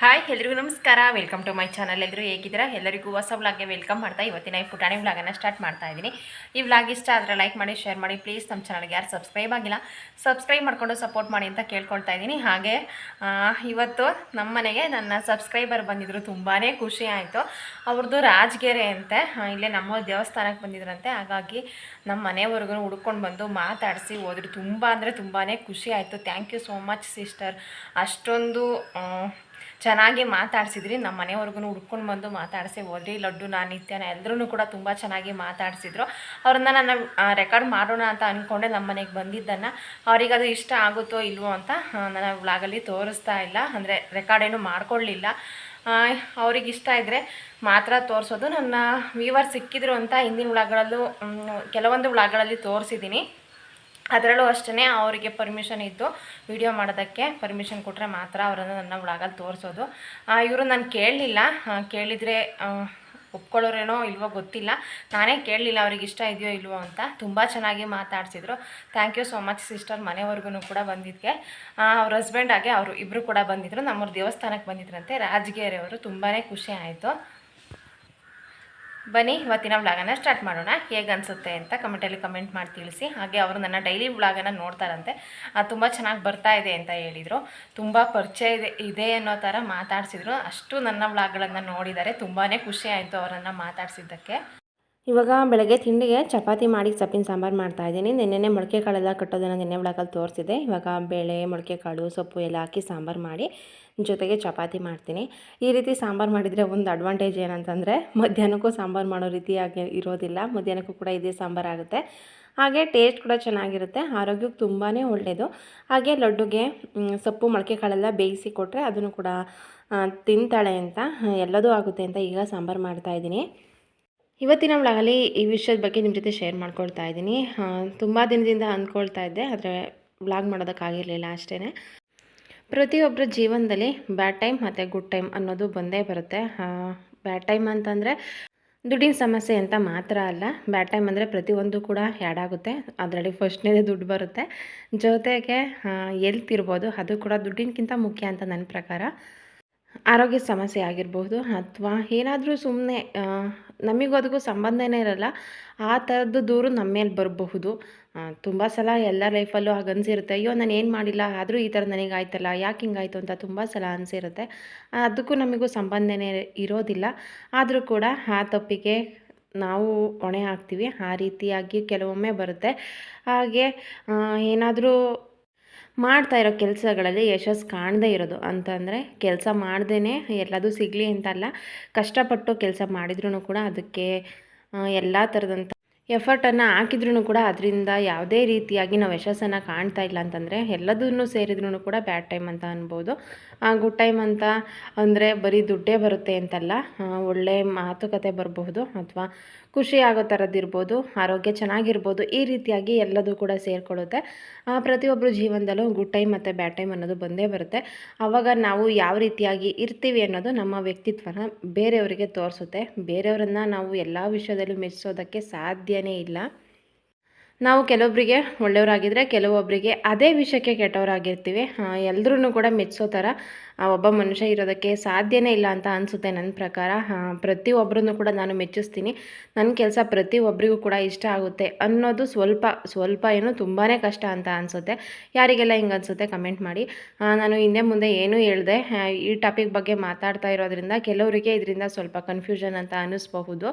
Hi ಎಲ್ರಿಗೂ ನಮಸ್ಕಾರ. Welcome to my channel ಎಲ್ಲರೂ ಹೇಗಿದ್ದೀರಾ? ಎಲ್ಲರಿಗೂ ಹೊಸ ವ್ಲಾಗ್ಗೆ ವೆಲ್ಕಮ್ ಮಾಡ್ತಾ ಇವತ್ತಿನ ಈ ಪುಟಾಣಿ ವ್ಲಾಗನ್ನು ಸ್ಟಾರ್ಟ್ ಮಾಡ್ತಾ ಇದ್ದೀನಿ. ಈ ವ್ಲಾಗ್ ಇಷ್ಟ ಆದರೆ ಲೈಕ್ ಮಾಡಿ ಶೇರ್ ಮಾಡಿ. ಪ್ಲೀಸ್ ನಮ್ಮ ಚಾನಲ್ಗೆ ಯಾರು ಸಬ್ಸ್ಕ್ರೈಬ್ ಆಗಿಲ್ಲ ಸಬ್ಸ್ಕ್ರೈಬ್ ಮಾಡಿಕೊಂಡು ಸಪೋರ್ಟ್ ಮಾಡಿ ಅಂತ ಕೇಳ್ಕೊಳ್ತಾ ಇದ್ದೀನಿ. ಹಾಗೆ ಇವತ್ತು ನಮ್ಮ ಮನೆಗೆ ನನ್ನ ಸಬ್ಸ್ಕ್ರೈಬರ್ ಬಂದಿದ್ದರು ತುಂಬಾ ಖುಷಿ ಆಯಿತು. ಅವ್ರದ್ದು ರಾಜಗೆರೆ ಅಂತೆ. ಇಲ್ಲೇ ನಮ್ಮ ದೇವಸ್ಥಾನಕ್ಕೆ ಬಂದಿದ್ರಂತೆ. ಹಾಗಾಗಿ ನಮ್ಮ ಮನೆವರೆಗೂ ಹುಡ್ಕೊಂಡು ಬಂದು ಮಾತಾಡಿಸಿ ಹೋದ್ರು. ತುಂಬ ಅಂದರೆ ತುಂಬಾ ಖುಷಿ ಆಯಿತು. Thank you so much sister ಅಷ್ಟೊಂದು ಚೆನ್ನಾಗಿ ಮಾತಾಡಿಸಿದ್ರಿ. ನಮ್ಮ ಮನೆಯವ್ರಿಗೂ ಹುಡ್ಕೊಂಡು ಬಂದು ಮಾತಾಡಿಸಿ ಹೋದ್ರಿ ಲಡ್ಡು, ನಾನು, ನಿತ್ಯನ ಎಲ್ಲರೂ ಕೂಡ ತುಂಬ ಚೆನ್ನಾಗಿ ಮಾತಾಡಿಸಿದ್ರು. ಅವ್ರನ್ನ ನಾನು ರೆಕಾರ್ಡ್ ಮಾಡೋಣ ಅಂತ ಅಂದ್ಕೊಂಡೆ ನಮ್ಮ ಮನೆಗೆ ಬಂದಿದ್ದನ್ನು ಅವ್ರಿಗೆ ಅದು ಇಷ್ಟ ಆಗುತ್ತೋ ಇಲ್ವೋ ಅಂತ ನನ್ನ ವ್ಲಾಗಲ್ಲಿ ತೋರಿಸ್ತಾ ಇಲ್ಲ. ಅಂದರೆ ರೆಕಾರ್ಡ್ ಏನು ಮಾಡ್ಕೊಳ್ಳಿಲ್ಲ ಅವ್ರಿಗೆ ಇಷ್ಟ ಇದ್ದರೆ ಮಾತ್ರ ತೋರಿಸೋದು. ನನ್ನ ವ್ಯೂವರ್ ಸಿಕ್ಕಿದ್ರು ಅಂತ ಹಿಂದಿನ ವ್ಲಾಗ್ಗಳಲ್ಲೂ ಕೆಲವೊಂದು ವ್ಲಾಗ್ಗಳಲ್ಲಿ ತೋರಿಸಿದ್ದೀನಿ ಅದರಲ್ಲೂ ಅಷ್ಟೇ ಅವರಿಗೆ ಪರ್ಮಿಷನ್ ಇದ್ದು ವಿಡಿಯೋ ಮಾಡೋದಕ್ಕೆ ಪರ್ಮಿಷನ್ ಕೊಟ್ಟರೆ ಮಾತ್ರ ಅವರನ್ನು ನನ್ನ ಒಳಗಲ್ಲಿ ತೋರಿಸೋದು. ಇವರು ನಾನು ಕೇಳಲಿಲ್ಲ. ಕೇಳಿದರೆ ಒಪ್ಕೊಳ್ಳೋರೇನೋ ಇಲ್ವೋ ಗೊತ್ತಿಲ್ಲ. ನಾನೇ ಕೇಳಲಿಲ್ಲ ಅವ್ರಿಗೆ ಇಷ್ಟ ಇದೆಯೋ ಇಲ್ವೋ ಅಂತ. ತುಂಬ ಚೆನ್ನಾಗಿ ಮಾತಾಡಿಸಿದ್ರು. Thank you so much sister ಮನೆವರೆಗೂ ಕೂಡ ಬಂದಿದ್ದೆ ಅವ್ರ ಹಸ್ಬೆಂಡ್ ಹಾಗೆ ಅವರು ಇಬ್ಬರು ಕೂಡ ಬಂದಿದ್ದರು ನಮ್ಮವ್ರ ದೇವಸ್ಥಾನಕ್ಕೆ ಬಂದಿದ್ರಂತೆ. ರಾಜಗಿರಿಯವರು ತುಂಬಾ ಖುಷಿ ಆಯಿತು. ಬನ್ನಿ, ಇವತ್ತಿನ ವ್ಲಾಗನ್ನು ಸ್ಟಾರ್ಟ್ ಮಾಡೋಣ. ಹೇಗೆ ಅನಿಸುತ್ತೆ ಅಂತ ಕಮೆಂಟಲ್ಲಿ ಕಮೆಂಟ್ ಮಾಡಿ ತಿಳಿಸಿ. ಹಾಗೆ ಅವರು ನನ್ನ ಡೈಲಿ ವ್ಲಾಗನ್ನು ನೋಡ್ತಾರಂತೆ. ತುಂಬ ಚೆನ್ನಾಗಿ ಬರ್ತಾ ಇದೆ ಅಂತ ಹೇಳಿದರು. ತುಂಬ ಪರಿಚಯ ಇದೆ ಇದೆ ಅನ್ನೋ ಥರ ಮಾತಾಡಿಸಿದ್ರು. ಅಷ್ಟು ನನ್ನ ವ್ಲಾಗ್ಗಳನ್ನು ನೋಡಿದ್ದಾರೆ ತುಂಬಾ ಖುಷಿ ಆಯಿತು ಅವರನ್ನು ಮಾತಾಡಿಸಿದ್ದಕ್ಕೆ. ಇವಾಗ ಬೆಳಗ್ಗೆ ತಿಂಡಿಗೆ ಚಪಾತಿ ಮಾಡಿ ಸೊಪ್ಪಿನ ಸಾಂಬಾರು ಮಾಡ್ತಾ ಇದ್ದೀನಿ. ನಿನ್ನೆ ಮೊಳಕೆ ಕಾಳೆಲ್ಲ ಕಟ್ಟೋದನ್ನು ನಿನ್ನೆ ಒಳಗಲ್ಲಿ ತೋರಿಸಿದೆ. ಇವಾಗ ಬೇಳೆ, ಮೊಳಕೆ ಕಾಳು, ಸೊಪ್ಪು ಎಲ್ಲ ಹಾಕಿ ಸಾಂಬಾರು ಮಾಡಿ ಜೊತೆಗೆ ಚಪಾತಿ ಮಾಡ್ತೀನಿ. ಈ ರೀತಿ ಸಾಂಬಾರು ಮಾಡಿದರೆ ಒಂದು ಅಡ್ವಾಂಟೇಜ್ ಏನಂತಂದರೆ ಮಧ್ಯಾಹ್ನಕ್ಕೂ ಸಾಂಬಾರು ಮಾಡೋ ರೀತಿಯಾಗಿ ಇರೋದಿಲ್ಲ. ಮಧ್ಯಾಹ್ನಕ್ಕೂ ಕೂಡ ಇದೇ ಸಾಂಬಾರು ಆಗುತ್ತೆ. ಹಾಗೆ ಟೇಸ್ಟ್ ಕೂಡ ಚೆನ್ನಾಗಿರುತ್ತೆ. ಆರೋಗ್ಯಕ್ಕೆ ತುಂಬಾ ಒಳ್ಳೆಯದು ಹಾಗೆ ಲಡ್ಡುಗೆ ಸೊಪ್ಪು, ಮೊಳಕೆ ಕಾಳೆಲ್ಲ ಬೇಯಿಸಿ ಕೊಟ್ಟರೆ ಅದನ್ನು ಕೂಡ ತಿಂತಾಳೆ ಅಂತ ಎಲ್ಲದೂ ಆಗುತ್ತೆ ಅಂತ ಈಗ ಸಾಂಬಾರು ಮಾಡ್ತಾಯಿದ್ದೀನಿ ಇವತ್ತಿನ ಒಳಗಲ್ಲಿ ಈ ವಿಷಯದ ಬಗ್ಗೆ ನಿಮ್ಮ ಜೊತೆ ಶೇರ್ ಮಾಡ್ಕೊಳ್ತಾ ಇದ್ದೀನಿ. ತುಂಬ ದಿನದಿಂದ ಅಂದ್ಕೊಳ್ತಾ ಇದ್ದೆ, ಆದರೆ ವ್ಲಾಗ್ ಮಾಡೋದಕ್ಕಾಗಿರಲಿಲ್ಲ ಅಷ್ಟೇ ಪ್ರತಿಯೊಬ್ಬರ ಜೀವನದಲ್ಲಿ ಬ್ಯಾಡ್ ಟೈಮ್ ಮತ್ತು ಗುಡ್ ಟೈಮ್ ಅನ್ನೋದು ಬಂದೇ ಬರುತ್ತೆ. ಬ್ಯಾಡ್ ಟೈಮ್ ಅಂತಂದರೆ ದುಡ್ಡಿನ ಸಮಸ್ಯೆ ಅಂತ ಮಾತ್ರ ಅಲ್ಲ, ಬ್ಯಾಡ್ ಟೈಮ್ ಅಂದರೆ ಪ್ರತಿಯೊಂದು ಕೂಡ ಆ್ಯಡ್ ಆಗುತ್ತೆ. ಅದರಲ್ಲಿ ಫಸ್ಟ್ನೇ ದುಡ್ಡು ಬರುತ್ತೆ. ಜೊತೆಗೆ ಎಲ್ತ್ ಇರ್ಬೋದು, ಅದು ಕೂಡ ದುಡ್ಡಿನಕ್ಕಿಂತ ಮುಖ್ಯ ಅಂತ ನನ್ನ ಪ್ರಕಾರ. ಆರೋಗ್ಯ ಸಮಸ್ಯೆ ಆಗಿರಬಹುದು ಅಥವಾ ಏನಾದರೂ ಸುಮ್ಮನೆ ನಮಗೂ ಅದಕ್ಕೂ ಸಂಬಂಧನೇ ಇರಲ್ಲ. ಆ ಥರದ್ದು ದೂರು ನಮ್ಮ ಮೇಲೆ ಬರಬಹುದು ತುಂಬ ಸಲ ಎಲ್ಲ ಲೈಫಲ್ಲೂ ಹಾಗೆ ಅನಿಸಿರುತ್ತೆ ಅಯ್ಯೋ, ನಾನು ಏನು ಮಾಡಿಲ್ಲ, ಆದರೂ ಈ ಥರ ನನಗೆ ಆಯ್ತಲ್ಲ, ಯಾಕೆ ಹಿಂಗಾಯ್ತು ಅಂತ ತುಂಬ ಸಲ ಅನಿಸಿರುತ್ತೆ. ಅದಕ್ಕೂ ನಮಗೂ ಸಂಬಂಧನೇ ಇರೋದಿಲ್ಲ. ಆದರೂ ಕೂಡ ಆ ತಪ್ಪಿಗೆ ನಾವು ಹೊಣೆ ಹಾಕ್ತೀವಿ ಆ ರೀತಿಯಾಗಿ ಕೆಲವೊಮ್ಮೆ ಬರುತ್ತೆ. ಹಾಗೆ ಏನಾದರೂ ಮಾಡ್ತಾ ಇರೋ ಕೆಲಸಗಳಲ್ಲಿ ಯಶಸ್ಸು ಕಾಣದೇ ಇರೋದು. ಅಂತಂದರೆ ಕೆಲಸ ಮಾಡ್ದೇ ಎಲ್ಲದೂ ಸಿಗಲಿ ಅಂತಲ್ಲ, ಕಷ್ಟಪಟ್ಟು ಕೆಲಸ ಮಾಡಿದ್ರೂ ಕೂಡ ಅದಕ್ಕೆ ಎಲ್ಲ ಥರದಂಥ ಎಫರ್ಟನ್ನು ಹಾಕಿದ್ರೂ ಕೂಡ ಅದರಿಂದ ಯಾವುದೇ ರೀತಿಯಾಗಿ ನಾವು ಯಶಸ್ಸನ್ನು ಕಾಣ್ತಾ ಇಲ್ಲ ಅಂತಂದರೆ ಎಲ್ಲದನ್ನು ಸೇರಿದ್ರೂ ಕೂಡ ಬ್ಯಾಡ್ ಟೈಮ್ ಅಂತ ಅನ್ಬೋದು. ಗುಡ್ ಟೈಮ್ ಅಂತ ಅಂದರೆ ಬರೀ ದುಡ್ಡೇ ಬರುತ್ತೆ ಅಂತಲ್ಲ ಒಳ್ಳೆ ಮಾತುಕತೆ ಬರಬಹುದು ಅಥವಾ ಖುಷಿ ಆಗೋ ಥರದ್ದಿರ್ಬೋದು ಆರೋಗ್ಯ ಚೆನ್ನಾಗಿರ್ಬೋದು, ಈ ರೀತಿಯಾಗಿ ಎಲ್ಲದೂ ಕೂಡ ಸೇರಿಕೊಳ್ಳುತ್ತೆ. ಪ್ರತಿಯೊಬ್ಬರು ಜೀವನದಲ್ಲೂ ಗುಡ್ ಟೈಮ್ ಮತ್ತು ಬ್ಯಾಡ್ ಟೈಮ್ ಅನ್ನೋದು ಬಂದೇ ಬರುತ್ತೆ. ಆವಾಗ ನಾವು ಯಾವ ರೀತಿಯಾಗಿ ಇರ್ತೀವಿ ಅನ್ನೋದು ನಮ್ಮ ವ್ಯಕ್ತಿತ್ವನ ಬೇರೆಯವರಿಗೆ ತೋರಿಸುತ್ತೆ. ಬೇರೆಯವರನ್ನು ನಾವು ಎಲ್ಲ ವಿಷಯದಲ್ಲೂ ಮೆಚ್ಚಿಸೋದಕ್ಕೆ ಸಾಧ್ಯವೇ ಇಲ್ಲ. ನಾವು ಕೆಲವೊಬ್ಬರಿಗೆ ಒಳ್ಳೆಯವರಾಗಿದ್ದರೆ ಕೆಲವೊಬ್ಬರಿಗೆ ಅದೇ ವಿಷಯಕ್ಕೆ ಕೆಟ್ಟವರಾಗಿರ್ತೀವಿ. ಎಲ್ಲರೂ ಕೂಡ ಮೆಚ್ಚೋ ಥರ ಒಬ್ಬ ಮನುಷ್ಯ ಇರೋದಕ್ಕೆ ಸಾಧ್ಯನೇ ಇಲ್ಲ ಅಂತ ಅನಿಸುತ್ತೆ ನನ್ನ ಪ್ರಕಾರ. ಪ್ರತಿಯೊಬ್ಬರನ್ನು ಕೂಡ ನಾನು ಮೆಚ್ಚಿಸ್ತೀನಿ. ನನ್ನ ಕೆಲಸ ಪ್ರತಿಯೊಬ್ಬರಿಗೂ ಕೂಡ ಇಷ್ಟ ಆಗುತ್ತೆ ಅನ್ನೋದು ಸ್ವಲ್ಪ ಸ್ವಲ್ಪ ಏನು ತುಂಬಾ ಕಷ್ಟ ಅಂತ ಅನಿಸುತ್ತೆ. ಯಾರಿಗೆಲ್ಲ ಹಿಂಗೆ ಅನಿಸುತ್ತೆ ಕಮೆಂಟ್ ಮಾಡಿ. ನಾನು ಹಿಂದೆ ಮುಂದೆ ಏನೂ ಹೇಳಿದೆ. ಈ ಟಾಪಿಕ್ ಬಗ್ಗೆ ಮಾತಾಡ್ತಾ ಇರೋದ್ರಿಂದ ಕೆಲವರಿಗೆ ಇದರಿಂದ ಸ್ವಲ್ಪ ಕನ್ಫ್ಯೂಷನ್ ಅಂತ ಅನ್ನಿಸ್ಬಹುದು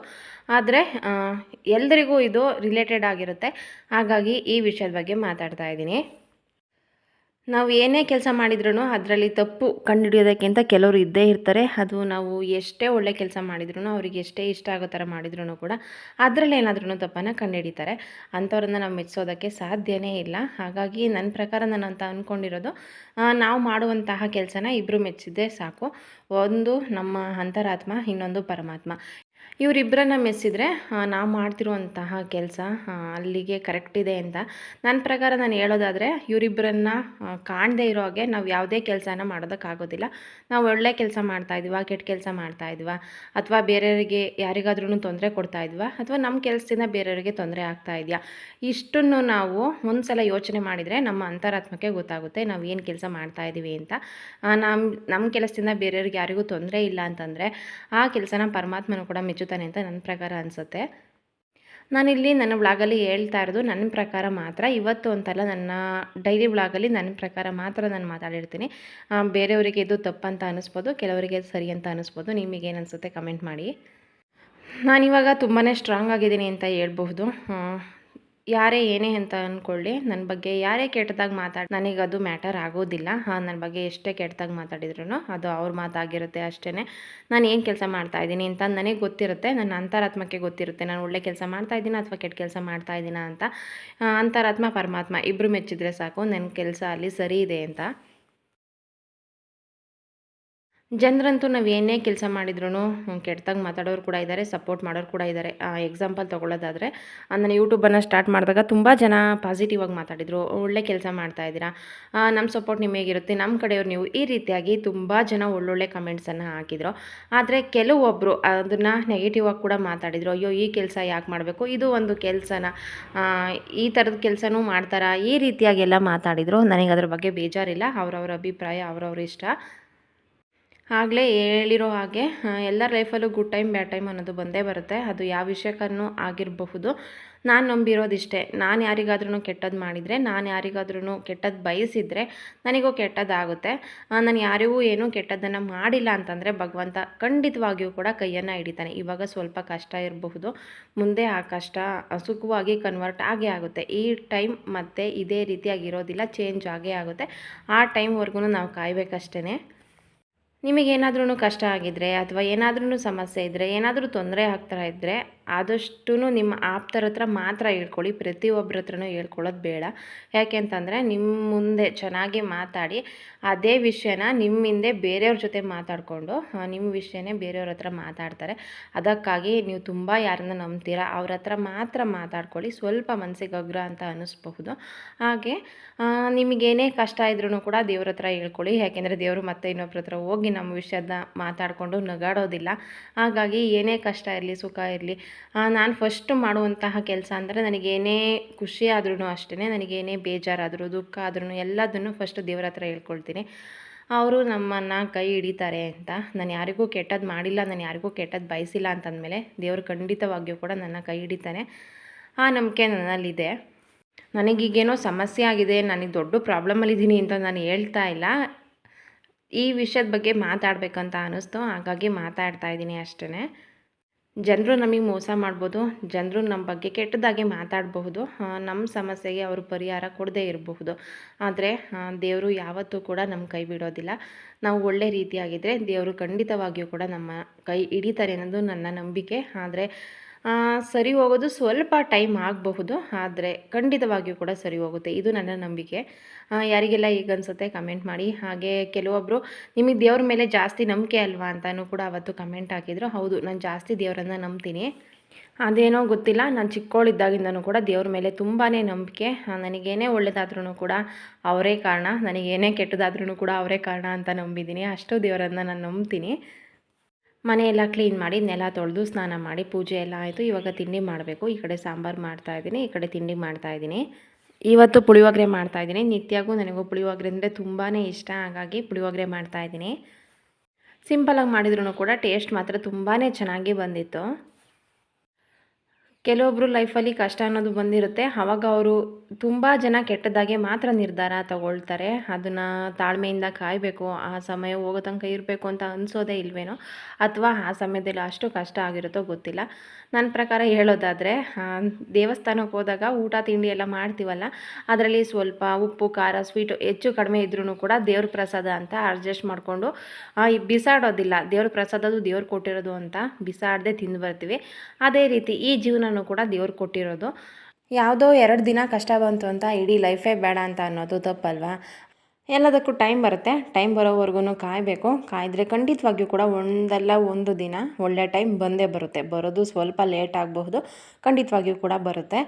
ಆದರೆ ಎಲ್ಲರಿಗೂ ಇದು ರಿಲೇಟೆಡ್ ಆಗಿರುತ್ತೆ. ಹಾಗಾಗಿ ಈ ವಿಷಯದ ಬಗ್ಗೆ ಮಾತಾಡ್ತಾ ಇದ್ದೀನಿ. ನಾವು ಏನೇ ಕೆಲಸ ಮಾಡಿದ್ರೂ ಅದರಲ್ಲಿ ತಪ್ಪು ಕಂಡುಹಿಡಿಯೋದಕ್ಕಿಂತ ಕೆಲವರು ಇದ್ದೇ ಇರ್ತಾರೆ. ಅದು ನಾವು ಎಷ್ಟೇ ಒಳ್ಳೆ ಕೆಲಸ ಮಾಡಿದ್ರು ಅವ್ರಿಗೆ ಎಷ್ಟೇ ಇಷ್ಟ ಆಗೋ ಥರ ಮಾಡಿದ್ರು ಕೂಡ ಅದರಲ್ಲಿ ಏನಾದ್ರೂ ತಪ್ಪನ್ನು ಕಂಡುಹಿಡಿತಾರೆ. ಅಂಥವ್ರನ್ನ ನಾವು ಮೆಚ್ಚೋದಕ್ಕೆ ಸಾಧ್ಯನೇ ಇಲ್ಲ. ಹಾಗಾಗಿ ನನ್ನ ಪ್ರಕಾರ ನಾನು ಅಂತ ಅಂದ್ಕೊಂಡಿರೋದು ನಾವು ಮಾಡುವಂತಹ ಕೆಲಸನ ಇಬ್ಬರು ಮೆಚ್ಚಿದ್ದೇ ಸಾಕು. ಒಂದು ನಮ್ಮ ಅಂತರಾತ್ಮ, ಇನ್ನೊಂದು ಪರಮಾತ್ಮ. ಇವರಿಬ್ಬರನ್ನ ಮೆಸ್ಸಿದ್ರೆ ನಾವು ಮಾಡ್ತಿರುವಂತಹ ಕೆಲಸ ಅಲ್ಲಿಗೆ ಕರೆಕ್ಟ್ ಇದೆ ಅಂತ. ನನ್ನ ಪ್ರಕಾರ ನಾನು ಹೇಳೋದಾದರೆ ಇವರಿಬ್ಬರನ್ನ ಕಾಣದೇ ಇರೋ ಹಾಗೆ ನಾವು ಯಾವುದೇ ಕೆಲಸನ ಮಾಡೋದಕ್ಕಾಗೋದಿಲ್ಲ. ನಾವು ಒಳ್ಳೆ ಕೆಲಸ ಮಾಡ್ತಾ ಇದ್ವಾ, ಕೆಟ್ಟ ಕೆಲಸ ಮಾಡ್ತಾ ಇದ್ವಾ, ಅಥವಾ ಬೇರೆಯವರಿಗೆ ಯಾರಿಗಾದ್ರೂ ತೊಂದರೆ ಕೊಡ್ತಾ ಇದ್ವಾ, ಅಥವಾ ನಮ್ಮ ಕೆಲಸದಿಂದ ಬೇರೆಯವರಿಗೆ ತೊಂದರೆ ಆಗ್ತಾ ಇದೆಯಾ. ಇಷ್ಟನ್ನು ನಾವು ಒಂದು ಸಲ ಯೋಚನೆ ಮಾಡಿದರೆ ನಮ್ಮ ಅಂತರಾತ್ಮಕ್ಕೆ ಗೊತ್ತಾಗುತ್ತೆ ನಾವು ಏನು ಕೆಲಸ ಮಾಡ್ತಾ ಇದ್ದೀವಿ ಅಂತ. ನಮ್ಮ ನಮ್ಮ ಕೆಲಸದಿಂದ ಬೇರೆಯವ್ರಿಗೆ ಯಾರಿಗೂ ತೊಂದರೆ ಇಲ್ಲ ಅಂತಂದರೆ, ಆ ಕೆಲಸನ ಪರಮಾತ್ಮನೂ ಕೂಡ ಮೆಚ್ಚುತ್ತಾನೆ ಅಂತ ನನ್ನ ಪ್ರಕಾರ ಅನಿಸುತ್ತೆ. ನಾನಿಲ್ಲಿ ನನ್ನ ವ್ಲಾಗಲ್ಲಿ ಹೇಳ್ತಾ ಇರೋದು ನನ್ನ ಪ್ರಕಾರ ಮಾತ್ರ. ಇವತ್ತು ಅಂತಲ್ಲ ನನ್ನ ಡೈಲಿ ವ್ಲಾಗಲ್ಲಿ ನನ್ನ ಪ್ರಕಾರ ಮಾತ್ರ ನಾನು ಮಾತಾಡಿರ್ತೀನಿ. ಬೇರೆಯವರಿಗೆ ಇದು ತಪ್ಪಂತ ಅನ್ನಿಸ್ಬೋದು ಕೆಲವರಿಗೆ ಸರಿ ಅಂತ ಅನ್ನಿಸ್ಬೋದು ನಿಮಗೇನು ಅನಿಸುತ್ತೆ ಕಮೆಂಟ್ ಮಾಡಿ. ನಾನಿವಾಗ ತುಂಬಾ ಸ್ಟ್ರಾಂಗ್ ಆಗಿದ್ದೀನಿ ಅಂತ ಹೇಳ್ಬಹುದು. ಯಾರೇ ಏನೇ ಅಂತ ಅಂದ್ಕೊಳ್ಳಿ ನನ್ನ ಬಗ್ಗೆ ಯಾರೇ ಕೆಟ್ಟದಾಗಿ ಮಾತಾಡಿ, ನನಗೆ ಅದು ಮ್ಯಾಟರ್ ಆಗೋದಿಲ್ಲ. ಹಾಂ ನನ್ನ ಬಗ್ಗೆ ಎಷ್ಟೇ ಕೆಟ್ಟದಾಗಿ ಮಾತಾಡಿದ್ರು ಅದು ಅವ್ರ ಮಾತಾಗಿರುತ್ತೆ ಅಷ್ಟೇ ನಾನು ಏನು ಕೆಲಸ ಮಾಡ್ತಾ ಇದ್ದೀನಿ ಅಂತ ನನಗೆ ಗೊತ್ತಿರುತ್ತೆ. ನನ್ನ ಅಂತರಾತ್ಮಕ್ಕೆ ಗೊತ್ತಿರುತ್ತೆ. ನಾನು ಒಳ್ಳೆ ಕೆಲಸ ಮಾಡ್ತಾ ಇದ್ದೀನ ಅಥವಾ ಕೆಟ್ಟ ಕೆಲಸ ಮಾಡ್ತಾ ಇದ್ದೀನ ಅಂತ. ಅಂತರಾತ್ಮ, ಪರಮಾತ್ಮ ಇಬ್ಬರು ಮೆಚ್ಚಿದ್ರೆ ಸಾಕು. ನನ್ನ ಕೆಲಸ ಅಲ್ಲಿ ಸರಿ ಇದೆ ಅಂತ. ಜನರಂತೂ ನಾವು ಏನೇ ಕೆಲಸ ಮಾಡಿದ್ರು ಕೆಟ್ಟದಾಗ ಮಾತಾಡೋರು ಕೂಡ ಇದ್ದಾರೆ ಸಪೋರ್ಟ್ ಮಾಡೋರು ಕೂಡ ಇದ್ದಾರೆ ಎಕ್ಸಾಂಪಲ್ ತೊಗೊಳ್ಳೋದಾದರೆ ನಾನು ಯೂಟ್ಯೂಬನ್ನು ಸ್ಟಾರ್ಟ್ ಮಾಡಿದಾಗ ತುಂಬ ಜನ ಪಾಸಿಟಿವ್ ಆಗಿ ಮಾತಾಡಿದರು, ಒಳ್ಳೆ ಕೆಲಸ ಮಾಡ್ತಾ ಇದ್ದೀರಾ ನಮ್ಮ ಸಪೋರ್ಟ್ ನಿಮಗಿರುತ್ತೆ ನಮ್ಮ ಕಡೆಯವ್ರು ನೀವು ಈ ರೀತಿಯಾಗಿ ತುಂಬ ಜನ ಒಳ್ಳೊಳ್ಳೆ ಕಮೆಂಟ್ಸನ್ನು ಹಾಕಿದರು. ಆದರೆ ಕೆಲವೊಬ್ಬರು ಅದನ್ನು ನೆಗೆಟಿವ್ ಆಗಿ ಕೂಡ ಮಾತಾಡಿದರು, ಅಯ್ಯೋ, ಈ ಕೆಲಸ ಯಾಕೆ ಮಾಡಬೇಕು? ಇದು ಒಂದು ಕೆಲಸನ ಈ ಥರದ ಕೆಲಸನೂ ಮಾಡ್ತಾರಾ, ಈ ರೀತಿಯಾಗಿ ಎಲ್ಲ ಮಾತಾಡಿದರು. ನನಗೆ ಅದ್ರ ಬಗ್ಗೆ ಬೇಜಾರಿಲ್ಲ, ಅವ್ರವ್ರ ಅಭಿಪ್ರಾಯ, ಅವ್ರವ್ರ ಇಷ್ಟ. ಆಗಲೇ ಹೇಳಿರೋ ಹಾಗೆ ಎಲ್ಲ ಲೈಫಲ್ಲೂ ಗುಡ್ ಟೈಮ್ ಬ್ಯಾಡ್ ಟೈಮ್ ಅನ್ನೋದು ಬಂದೇ ಬರುತ್ತೆ. ಅದು ಯಾವ ವಿಷಯಕ್ಕೂ ಆಗಿರಬಹುದು. ನಾನು ನಂಬಿರೋದಿಷ್ಟೇ. ನಾನು ಯಾರಿಗಾದ್ರೂ ಕೆಟ್ಟದ್ದು ಮಾಡಿದರೆ, ನಾನು ಯಾರಿಗಾದ್ರೂ ಕೆಟ್ಟದ್ದು ಬಯಸಿದರೆ ನನಗೂ ಕೆಟ್ಟದ್ದಾಗುತ್ತೆ ನಾನು ಯಾರಿಗೂ ಏನೂ ಕೆಟ್ಟದ್ದನ್ನು ಮಾಡಿಲ್ಲ ಅಂತಂದರೆ ಭಗವಂತ ಖಂಡಿತವಾಗಿಯೂ ಕೂಡ ಕೈಯನ್ನು ಹಿಡಿತಾನೆ. ಇವಾಗ ಸ್ವಲ್ಪ ಕಷ್ಟ ಇರಬಹುದು. ಮುಂದೆ ಆ ಕಷ್ಟ ಸುಖವಾಗಿ ಕನ್ವರ್ಟ್ ಆಗೇ ಆಗುತ್ತೆ. ಈ ಟೈಮ್ ಮತ್ತೆ ಇದೇ ರೀತಿಯಾಗಿರೋದಿಲ್ಲ ಚೇಂಜ್ ಆಗೇ ಆಗುತ್ತೆ. ಆ ಟೈಮ್ವರೆಗೂ ನಾವು ಕಾಯಬೇಕಷ್ಟೇ ನಿಮಗೇನಾದ್ರೂ ಕಷ್ಟ ಆಗಿದ್ದರೆ ಅಥವಾ ಏನಾದ್ರೂ ಸಮಸ್ಯೆ ಇದ್ದರೆ ಏನಾದರೂ ತೊಂದರೆ ಆಗ್ತಾ ಇದ್ದರೆ ಆದಷ್ಟು ನಿಮ್ಮ ಆಪ್ತರ ಹತ್ರ ಮಾತ್ರ ಹೇಳ್ಕೊಳ್ಳಿ ಪ್ರತಿಯೊಬ್ಬರ ಹತ್ರನೂ ಹೇಳ್ಕೊಳ್ಳೋದು ಬೇಡ. ಯಾಕೆ ಅಂತಂದರೆ ನಿಮ್ಮ ಮುಂದೆ ಚೆನ್ನಾಗಿ ಮಾತಾಡಿ, ಅದೇ ವಿಷಯನ ನಿಮ್ಮ ಹಿಂದೆ ಬೇರೆಯವ್ರ ಜೊತೆ ಮಾತಾಡಿಕೊಂಡು ನಿಮ್ಮ ವಿಷಯನೇ ಬೇರೆಯವ್ರ ಹತ್ರ ಮಾತಾಡ್ತಾರೆ. ಅದಕ್ಕಾಗಿ ನೀವು ತುಂಬ ಯಾರನ್ನ ನಂಬ್ತೀರಾ, ಅವ್ರ ಹತ್ರ ಮಾತ್ರ ಮಾತಾಡ್ಕೊಳ್ಳಿ, ಸ್ವಲ್ಪ ಮನಸ್ಸಿಗೆ ಅಗ್ರ ಅಂತ ಅನ್ನಿಸ್ಬಹುದು ಹಾಗೆ ನಿಮಗೇನೇ ಕಷ್ಟ ಇದ್ರೂ ಕೂಡ ದೇವ್ರ ಹತ್ರ ಹೇಳ್ಕೊಳ್ಳಿ. ಯಾಕೆಂದರೆ ದೇವರು ಮತ್ತೆ ಇನ್ನೊಬ್ರ ಹತ್ರ ಹೋಗಿ ನಮ್ಮ ವಿಷಯದ ಮಾತಾಡಿಕೊಂಡು ನಗಾಡೋದಿಲ್ಲ. ಹಾಗಾಗಿ ಏನೇ ಕಷ್ಟ ಇರಲಿ, ಸುಖ ಇರಲಿ ನಾನು ಫಸ್ಟ್ ಮಾಡುವಂತಹ ಕೆಲಸ ಅಂದರೆ ನನಗೇನೇ ಖುಷಿ ಆದ್ರೂ ಅಷ್ಟೇ ನನಗೇನೇ ಬೇಜಾರಾದರೂ, ದುಃಖ ಆದ್ರೂ ಎಲ್ಲದನ್ನು ಫಸ್ಟ್ ದೇವರ ಹತ್ರ ಹೇಳ್ಕೊಳ್ತೀನಿ. ಅವರು ನಮ್ಮನ್ನು ಕೈ ಹಿಡಿತಾರೆ ಅಂತ. ನಾನು ಯಾರಿಗೂ ಕೆಟ್ಟದ್ದು ಮಾಡಿಲ್ಲ, ನಾನು ಯಾರಿಗೂ ಕೆಟ್ಟದ್ದು ಬಯಸಿಲ್ಲ ಅಂತಂದಮೇಲೆ ದೇವರು ಖಂಡಿತವಾಗಿಯೂ ಕೂಡ ನನ್ನ ಕೈ ಹಿಡಿತಾನೆ. ಆ ನಂಬಿಕೆ ನನ್ನಲ್ಲಿದೆ. ನನಗೀಗೇನೋ ಸಮಸ್ಯೆ ಆಗಿದೆ ನನಗೆ ದೊಡ್ಡ ಪ್ರಾಬ್ಲಮಲ್ಲಿದ್ದೀನಿ ಅಂತ ನಾನು ಹೇಳ್ತಾ ಇಲ್ಲ. ಈ ವಿಷಯದ ಬಗ್ಗೆ ಮಾತಾಡಬೇಕಂತ ಅನ್ನಿಸ್ತು ಹಾಗಾಗಿ ಮಾತಾಡ್ತಾ ಇದ್ದೀನಿ ಅಷ್ಟೇ ಜನರು ನಮಗೆ ಮೋಸ ಮಾಡ್ಬೋದು, ಜನರು ನಮ್ಮ ಬಗ್ಗೆ ಕೆಟ್ಟದಾಗಿ ಮಾತಾಡಬಹುದು ನಮ್ಮ ಸಮಸ್ಯೆಗೆ ಅವರು ಪರಿಹಾರ ಕೊಡದೇ ಇರಬಹುದು. ಆದರೆ ದೇವರು ಯಾವತ್ತೂ ಕೂಡ ನಮ್ಮ ಕೈ ಬಿಡೋದಿಲ್ಲ. ನಾವು ಒಳ್ಳೆ ರೀತಿಯಾಗಿದ್ದರೆ ದೇವರು ಖಂಡಿತವಾಗಿಯೂ ಕೂಡ ನಮ್ಮ ಕೈ ಹಿಡಿತಾರೆ ಅನ್ನೋದು ನನ್ನ ನಂಬಿಕೆ. ಆದರೆ ಸರಿ ಹೋಗೋದು ಸ್ವಲ್ಪ ಟೈಮ್ ಆಗಬಹುದು, ಆದರೆ ಖಂಡಿತವಾಗಿಯೂ ಕೂಡ ಸರಿ ಹೋಗುತ್ತೆ. ಇದು ನನ್ನ ನಂಬಿಕೆ. ಯಾರಿಗೆಲ್ಲ ಈಗ ಅನಿಸುತ್ತೆ ಕಮೆಂಟ್ ಮಾಡಿ. ಹಾಗೆ ಕೆಲವೊಬ್ಬರು ನಿಮಗೆ ದೇವ್ರ ಮೇಲೆ ಜಾಸ್ತಿ ನಂಬಿಕೆ ಅಲ್ವಾ ಅಂತಲೂ ಕೂಡ ಅವತ್ತು ಕಮೆಂಟ್ ಹಾಕಿದ್ರು. ಹೌದು, ನಾನು ಜಾಸ್ತಿ ದೇವರನ್ನು ನಂಬ್ತೀನಿ. ಅದೇನೋ ಗೊತ್ತಿಲ್ಲ, ನಾನು ಚಿಕ್ಕವಳಿದ್ದಾಗಿಂದನೂ ಕೂಡ ದೇವ್ರ ಮೇಲೆ ತುಂಬಾ ನಂಬಿಕೆ. ನನಗೇನೇ ಒಳ್ಳೆಯದಾದ್ರೂ ಕೂಡ ಅವರೇ ಕಾರಣ. ನನಗೇನೇ ಕೆಟ್ಟದಾದ್ರೂ ಕೂಡ ಅವರೇ ಕಾರಣ ಅಂತ ನಂಬಿದ್ದೀನಿ. ಅಷ್ಟು ದೇವರನ್ನು ನಾನು ನಂಬ್ತೀನಿ. ಮನೆಯೆಲ್ಲ ಕ್ಲೀನ್ ಮಾಡಿ, ನೆಲ ತೊಳೆದು ಸ್ನಾನ ಮಾಡಿ, ಪೂಜೆ ಎಲ್ಲ ಆಯಿತು. ಇವಾಗ ತಿಂಡಿ ಮಾಡಬೇಕು. ಈ ಕಡೆ ಸಾಂಬಾರು ಮಾಡ್ತಾ ಇದ್ದೀನಿ, ಈ ಕಡೆ ತಿಂಡಿ ಮಾಡ್ತಾ ಇದ್ದೀನಿ. ಇವತ್ತು ಪುಳಿಯೋಗರೆ ಮಾಡ್ತಾ ಇದ್ದೀನಿ. ನಿತ್ಯಾಗೂ ನನಗೂ ಪುಳಿಯೋಗರೆ ಅಂದರೆ ತುಂಬಾ ಇಷ್ಟ. ಹಾಗಾಗಿ ಪುಳಿಯೋಗರೆ ಮಾಡ್ತಾ ಇದ್ದೀನಿ. ಸಿಂಪಲಾಗಿ ಮಾಡಿದ್ರೂ ಕೂಡ ಟೇಸ್ಟ್ ಮಾತ್ರ ತುಂಬಾ ಚೆನ್ನಾಗಿ ಬಂದಿತ್ತು. ಕೆಲವೊಬ್ಬರು ಲೈಫಲ್ಲಿ ಕಷ್ಟ ಅನ್ನೋದು ಬಂದಿರುತ್ತೆ. ಆವಾಗ ಅವರು ತುಂಬ ಜನ ಕೆಟ್ಟದಾಗೆ ಮಾತ್ರ ನಿರ್ಧಾರ ತಗೊಳ್ತಾರೆ. ಅದನ್ನು ತಾಳ್ಮೆಯಿಂದ ಕಾಯಬೇಕು. ಆ ಸಮಯ ಹೋಗೋ ತನಕ ಇರಬೇಕು ಅಂತ ಅನಿಸೋದೇ ಇಲ್ವೇನೋ? ಅಥವಾ ಆ ಸಮಯದಲ್ಲಿ ಅಷ್ಟು ಕಷ್ಟ ಆಗಿರುತ್ತೋ ಗೊತ್ತಿಲ್ಲ. ನನ್ನ ಪ್ರಕಾರ ಹೇಳೋದಾದರೆ ದೇವಸ್ಥಾನಕ್ಕೆ ಹೋದಾಗ ಊಟ, ತಿಂಡಿ ಎಲ್ಲ ಮಾಡ್ತೀವಲ್ಲ? ಅದರಲ್ಲಿ ಸ್ವಲ್ಪ ಉಪ್ಪು, ಖಾರ ಸ್ವೀಟು ಹೆಚ್ಚು ಕಡಿಮೆ ಇದ್ರೂ ಕೂಡ ದೇವ್ರ ಪ್ರಸಾದ ಅಂತ ಅಡ್ಜಸ್ಟ್ ಮಾಡಿಕೊಂಡು ಬಿಸಾಡೋದಿಲ್ಲ. ದೇವ್ರ ಪ್ರಸಾದ ಅದು ದೇವ್ರು ಕೊಟ್ಟಿರೋದು ಅಂತ ಬಿಸಾಡದೆ ತಿಂದು ಬರ್ತೀವಿ. ಅದೇ ರೀತಿ ಈ ಜೀವನನೂ ಕೂಡ ದೇವ್ರು ಕೊಟ್ಟಿರೋದು. ಯಾವುದೋ ಎರಡು ದಿನ ಕಷ್ಟ ಬಂತು ಅಂತ ಇಡೀ ಲೈಫೇ ಬೇಡ ಅಂತ ಅನ್ನೋದು ತಪ್ಪಲ್ವಾ? ಎಲ್ಲದಕ್ಕೂ ಟೈಮ್ ಬರುತ್ತೆ. ಟೈಮ್ ಬರೋವರೆಗೂ ಕಾಯಬೇಕು. ಕಾಯಿದ್ರೆ ಖಂಡಿತವಾಗಿಯೂ ಕೂಡ ಒಂದಲ್ಲ ಒಂದು ದಿನ ಒಳ್ಳೆಯ ಟೈಮ್ ಬಂದೇ ಬರುತ್ತೆ. ಬರೋದು ಸ್ವಲ್ಪ ಲೇಟ್ ಆಗಬಹುದು. ಖಂಡಿತವಾಗಿಯೂ ಕೂಡ ಬರುತ್ತೆ.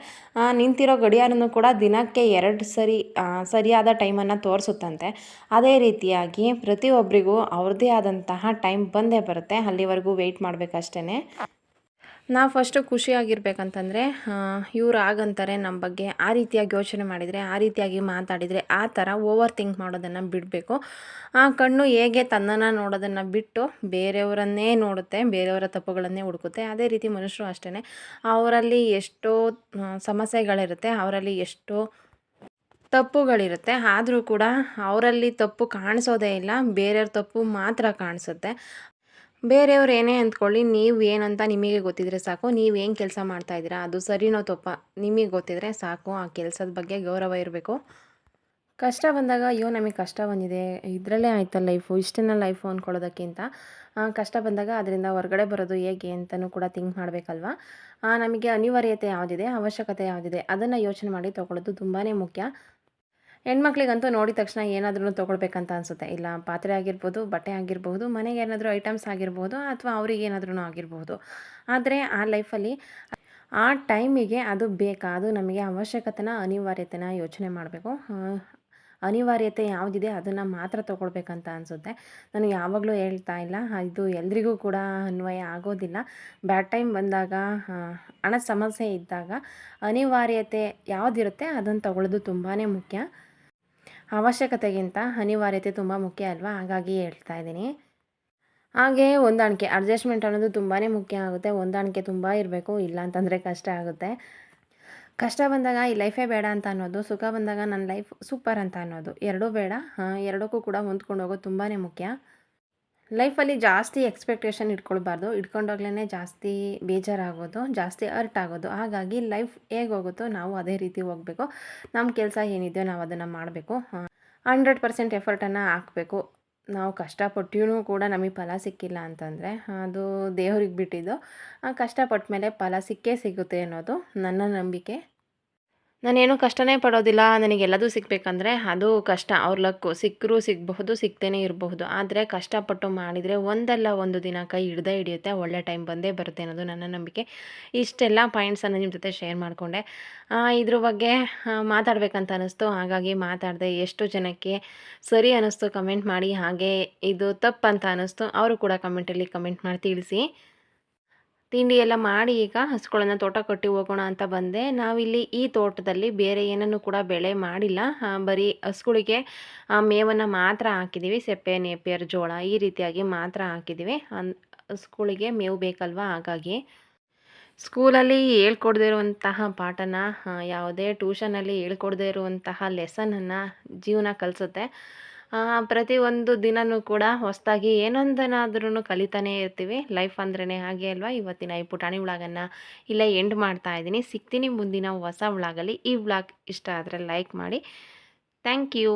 ನಿಂತಿರೋ ಗಡಿಯಾರನೂ ಕೂಡ ದಿನಕ್ಕೆ ಎರಡು ಸರಿ ಸರಿಯಾದ ಟೈಮನ್ನು ತೋರಿಸುತ್ತಂತೆ. ಅದೇ ರೀತಿಯಾಗಿ ಪ್ರತಿಯೊಬ್ಬರಿಗೂ ಅವ್ರದ್ದೇ ಆದಂತಹ ಟೈಮ್ ಬಂದೇ ಬರುತ್ತೆ. ಅಲ್ಲಿವರೆಗೂ ವೆಯ್ಟ್ ಮಾಡಬೇಕಷ್ಟೇ ನಾವು ಫಸ್ಟು ಖುಷಿಯಾಗಿರ್ಬೇಕಂತಂದರೆ ಇವ್ರು ಆಗಂತಾರೆ ನಮ್ಮ ಬಗ್ಗೆ. ಆ ರೀತಿಯಾಗಿ ಯೋಚನೆ ಮಾಡಿದರೆ, ಆ ರೀತಿಯಾಗಿ ಮಾತಾಡಿದರೆ, ಆ ಥರ ಓವರ್ ಥಿಂಕ್ ಮಾಡೋದನ್ನು ಬಿಡಬೇಕು. ಆ ಕಣ್ಣು ಹೇಗೆ ತನ್ನನ್ನು ನೋಡೋದನ್ನು ಬಿಟ್ಟು ಬೇರೆಯವರನ್ನೇ ನೋಡುತ್ತೆ, ಬೇರೆಯವರ ತಪ್ಪುಗಳನ್ನೇ ಹುಡುಕುತ್ತೆ. ಅದೇ ರೀತಿ ಮನುಷ್ಯರು ಅಷ್ಟೇ ಅವರಲ್ಲಿ ಎಷ್ಟೋ ಸಮಸ್ಯೆಗಳಿರುತ್ತೆ, ಅವರಲ್ಲಿ ಎಷ್ಟೋ ತಪ್ಪುಗಳಿರುತ್ತೆ. ಆದರೂ ಕೂಡ ಅವರಲ್ಲಿ ತಪ್ಪು ಕಾಣಿಸೋದೇ ಇಲ್ಲ, ಬೇರೆಯವ್ರ ತಪ್ಪು ಮಾತ್ರ ಕಾಣಿಸುತ್ತೆ. ಬೇರೆಯವ್ರು ಏನೇ ಅಂದ್ಕೊಳ್ಳಿ ನೀವು ಏನಂತ ನಿಮಗೆ ಗೊತ್ತಿದ್ರೆ ಸಾಕು, ನೀವು ಏನು ಕೆಲಸ ಮಾಡ್ತಾ ಇದ್ದೀರಾ, ಅದು ಸರಿನೋ ತಪ್ಪ, ನಿಮಗೆ ಗೊತ್ತಿದ್ರೆ ಸಾಕು, ಆ ಕೆಲಸದ ಬಗ್ಗೆ ಗೌರವ ಇರಬೇಕು. ಕಷ್ಟ ಬಂದಾಗ, ಅಯ್ಯೋ ನಮಗೆ ಕಷ್ಟ ಬಂದಿದೆ, ಇದರಲ್ಲೇ ಆಯ್ತಾ ಲೈಫು ಇಷ್ಟನ್ನ ಲೈಫು ಅಂದ್ಕೊಳ್ಳೋದಕ್ಕಿಂತ ಕಷ್ಟ ಬಂದಾಗ ಅದರಿಂದ ಹೊರಗಡೆ ಬರೋದು ಹೇಗೆ ಅಂತಲೂ ಕೂಡ ಥಿಂಕ್ ಮಾಡಬೇಕಲ್ವಾ? ನಮಗೆ ಅನಿವಾರ್ಯತೆ ಯಾವುದಿದೆ, ಅವಶ್ಯಕತೆ ಯಾವುದಿದೆ, ಅದನ್ನು ಯೋಚನೆ ಮಾಡಿ ತೊಗೊಳ್ಳೋದು ತುಂಬಾ ಮುಖ್ಯ. ಹೆಣ್ಮಕ್ಳಿಗಂತೂ ನೋಡಿದ ತಕ್ಷಣ ಏನಾದ್ರೂ ತೊಗೊಳ್ಬೇಕಂತ ಅನಿಸುತ್ತೆ. ಇಲ್ಲ, ಪಾತ್ರೆ ಆಗಿರ್ಬೋದು, ಬಟ್ಟೆ ಆಗಿರ್ಬೋದು, ಮನೆಗೆ ಏನಾದರೂ ಐಟಮ್ಸ್ ಆಗಿರ್ಬೋದು ಅಥವಾ ಅವ್ರಿಗೆ ಏನಾದ್ರೂ ಆಗಿರ್ಬೋದು. ಆದರೆ ಆ ಲೈಫಲ್ಲಿ ಆ ಟೈಮಿಗೆ ಅದು ಬೇಕಾ? ಅದು ನಮಗೆ ಅವಶ್ಯಕತೆನ, ಅನಿವಾರ್ಯತೆನ ಯೋಚನೆ ಮಾಡಬೇಕು. ಅನಿವಾರ್ಯತೆ ಯಾವುದಿದೆ ಅದನ್ನು ಮಾತ್ರ ತೊಗೊಳ್ಬೇಕಂತ ಅನಿಸುತ್ತೆ. ನಾನು ಯಾವಾಗಲೂ ಹೇಳ್ತಾ ಇಲ್ಲ, ಇದು ಎಲ್ರಿಗೂ ಕೂಡ ಅನ್ವಯ ಆಗೋದಿಲ್ಲ. ಬ್ಯಾಡ್ ಟೈಮ್ ಬಂದಾಗ ಹಣ ಸಮಸ್ಯೆ ಇದ್ದಾಗ ಅನಿವಾರ್ಯತೆ ಯಾವುದಿರುತ್ತೆ ಅದನ್ನು ತಗೊಳ್ಳೋದು ತುಂಬಾ ಮುಖ್ಯ. ಅವಶ್ಯಕತೆಗಿಂತ ಅನಿವಾರ್ಯತೆ ತುಂಬ ಮುಖ್ಯ ಅಲ್ವಾ? ಹಾಗಾಗಿ ಹೇಳ್ತಾ ಇದ್ದೀನಿ. ಹಾಗೆ ಹೊಂದಾಣಿಕೆ ಅಡ್ಜಸ್ಟ್ಮೆಂಟ್ ಅನ್ನೋದು ತುಂಬಾ ಮುಖ್ಯ ಆಗುತ್ತೆ. ಹೊಂದಾಣಿಕೆ ತುಂಬ ಇರಬೇಕು, ಇಲ್ಲ ಅಂತಂದರೆ ಕಷ್ಟ ಆಗುತ್ತೆ. ಕಷ್ಟ ಬಂದಾಗ ಈ ಲೈಫೇ ಬೇಡ ಅಂತ ಅನ್ನೋದು, ಸುಖ ಬಂದಾಗ ನನ್ನ ಲೈಫ್ ಸೂಪರ್ ಅಂತ ಅನ್ನೋದು, ಎರಡೂ ಬೇಡ. ಎರಡಕ್ಕೂ ಕೂಡ ಹೊಂದ್ಕೊಂಡು ಹೋಗೋದು ತುಂಬಾ ಮುಖ್ಯ. ಲೈಫಲ್ಲಿ ಜಾಸ್ತಿ ಎಕ್ಸ್ಪೆಕ್ಟೇಷನ್ ಇಟ್ಕೊಳ್ಬಾರ್ದು. ಇಟ್ಕೊಂಡೋಗ್ಲೇ ಜಾಸ್ತಿ ಬೇಜಾರಾಗೋದು, ಜಾಸ್ತಿ ಅರ್ಟ್ ಆಗೋದು. ಹಾಗಾಗಿ ಲೈಫ್ ಹೇಗೆ ಹೋಗುತ್ತೋ ನಾವು ಅದೇ ರೀತಿ ಹೋಗಬೇಕು. ನಮ್ಮ ಕೆಲಸ ಏನಿದೆಯೋ ನಾವು ಅದನ್ನು ಮಾಡಬೇಕು. ಹಂಡ್ರೆಡ್ ಪರ್ಸೆಂಟ್ ಎಫರ್ಟನ್ನು ಹಾಕಬೇಕು. ನಾವು ಕಷ್ಟಪಟ್ಟೂ ಕೂಡ ನಮಗೆ ಫಲ ಸಿಕ್ಕಿಲ್ಲ ಅಂತಂದರೆ, ಅದು ದೇವ್ರಿಗೆ ಬಿಟ್ಟಿದ್ದು. ಕಷ್ಟಪಟ್ಟ ಮೇಲೆ ಫಲ ಸಿಕ್ಕೇ ಸಿಗುತ್ತೆ ಅನ್ನೋದು ನನ್ನ ನಂಬಿಕೆ. ನಾನೇನು ಕಷ್ಟನೇ ಪಡೋದಿಲ್ಲ. ನನಗೆಲ್ಲದೂ ಸಿಗಬೇಕಂದ್ರೆ ಅದು ಕಷ್ಟ. ಅವ್ರ ಲಕ್ಕು ಸಿಕ್ಕರೂ ಸಿಗಬಹುದು, ಸಿಗ್ತೇನೆ ಇರಬಹುದು. ಆದರೆ ಕಷ್ಟಪಟ್ಟು ಮಾಡಿದರೆ ಒಂದಲ್ಲ ಒಂದು ದಿನ ಕೈ ಹಿಡ್ದೇ ಹಿಡಿಯುತ್ತೆ. ಒಳ್ಳೆ ಟೈಮ್ ಬಂದೇ ಬರುತ್ತೆ ಅನ್ನೋದು ನನ್ನ ನಂಬಿಕೆ. ಇಷ್ಟೆಲ್ಲ ಪಾಯಿಂಟ್ಸನ್ನು ನಿಮ್ಮ ಜೊತೆ ಶೇರ್ ಮಾಡಿಕೊಂಡೆ. ಇದ್ರ ಬಗ್ಗೆ ಮಾತಾಡಬೇಕಂತ ಅನ್ನಿಸ್ತು ಹಾಗಾಗಿ ಮಾತಾಡಿದೆ ಎಷ್ಟು ಜನಕ್ಕೆ ಸರಿ ಅನ್ನಿಸ್ತು ಕಮೆಂಟ್ ಮಾಡಿ. ಹಾಗೆ ಇದು ತಪ್ಪಂತ ಅನ್ನಿಸ್ತು ಅವರು ಕೂಡ ಕಮೆಂಟಲ್ಲಿ ಕಮೆಂಟ್ ಮಾಡಿ ತಿಳಿಸಿ. ತಿಂಡಿ ಎಲ್ಲ ಮಾಡಿ ಈಗ ಹಸುಗಳನ್ನು ತೋಟ ಕಟ್ಟಿ ಹೋಗೋಣ ಅಂತ ಬಂದೆ. ನಾವಿಲ್ಲಿ ಈ ತೋಟದಲ್ಲಿ ಬೇರೆ ಏನನ್ನು ಕೂಡ ಬೆಳೆ ಮಾಡಿಲ್ಲ. ಬರೀ ಹಸುಗಳಿಗೆ ಮೇವನ್ನು ಮಾತ್ರ ಹಾಕಿದ್ದೀವಿ ಸೆಪ್ಪೆ, ನೇಪಿಯರ್, ಜೋಳ ಈ ರೀತಿಯಾಗಿ ಮಾತ್ರ ಹಾಕಿದ್ದೀವಿ ಅನ್ ಹಸುಗಳಿಗೆ ಮೇವು ಬೇಕಲ್ವಾ ಹಾಗಾಗಿ. ಸ್ಕೂಲಲ್ಲಿ ಹೇಳ್ಕೊಡದೇ ಇರುವಂತಹ ಪಾಠನ ಯಾವುದೇ ಟ್ಯೂಷನಲ್ಲಿ ಹೇಳ್ಕೊಡದೇ ಇರುವಂತಹ ಲೆಸನನ್ನು ಜೀವನ ಕಲಿಸುತ್ತೆ. ಪ್ರತಿಯೊಂದು ದಿನವೂ ಕೂಡ ಹೊಸದಾಗಿ ಏನೊಂದನ್ನಾದ್ರೂ ಕಲಿತಾನೇ ಇರ್ತೀವಿ. ಲೈಫ್ ಅಂದ್ರೇ ಹಾಗೆ ಅಲ್ವಾ? ಇವತ್ತಿನ ಈ ಪುಟಾಣಿ ವ್ಲಾಗನ್ನು ಇಲ್ಲೇ ಎಂಡ್ ಮಾಡ್ತಾ ಇದ್ದೀನಿ. ಸಿಗ್ತೀನಿ ಮುಂದಿನ ಹೊಸ ವ್ಲಾಗಲ್ಲಿ. ಈ ವ್ಲಾಗ್ ಇಷ್ಟ ಆದರೆ ಲೈಕ್ ಮಾಡಿ. Thank you